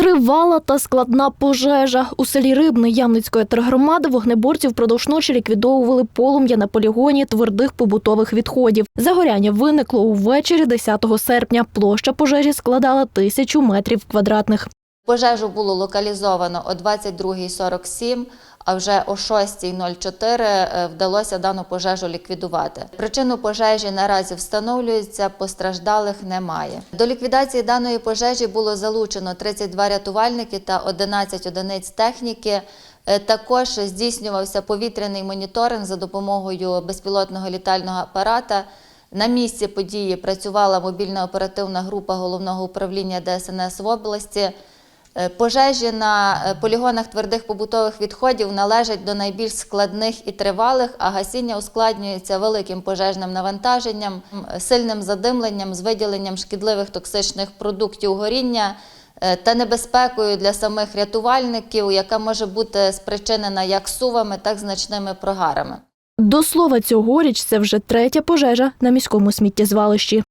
Тривала та складна пожежа. У селі Рибне Ямницької тергромади вогнеборці впродовж ночі ліквідовували полум'я на полігоні твердих побутових відходів. Загоряння виникло увечері 10 серпня. Площа пожежі складала тисячу метрів квадратних. Пожежу було локалізовано о 22.47, а вже о 6.04 е, вдалося дану пожежу ліквідувати. Причину пожежі наразі встановлюється, постраждалих немає. До ліквідації даної пожежі було залучено 32 рятувальники та 11 одиниць техніки. Е, Також здійснювався повітряний моніторинг за допомогою безпілотного літального апарата. На місці події працювала мобільна оперативна група головного управління ДСНС в області. Е, Пожежі на е, полігонах твердих побутових відходів належать до найбільш складних і тривалих, а гасіння ускладнюється великим пожежним навантаженням, сильним задимленням з виділенням шкідливих токсичних продуктів горіння е, та небезпекою для самих рятувальників, яка може бути спричинена як сувами, так і значними прогарами. До слова, цьогоріч це вже третя пожежа на міському сміттєзвалищі.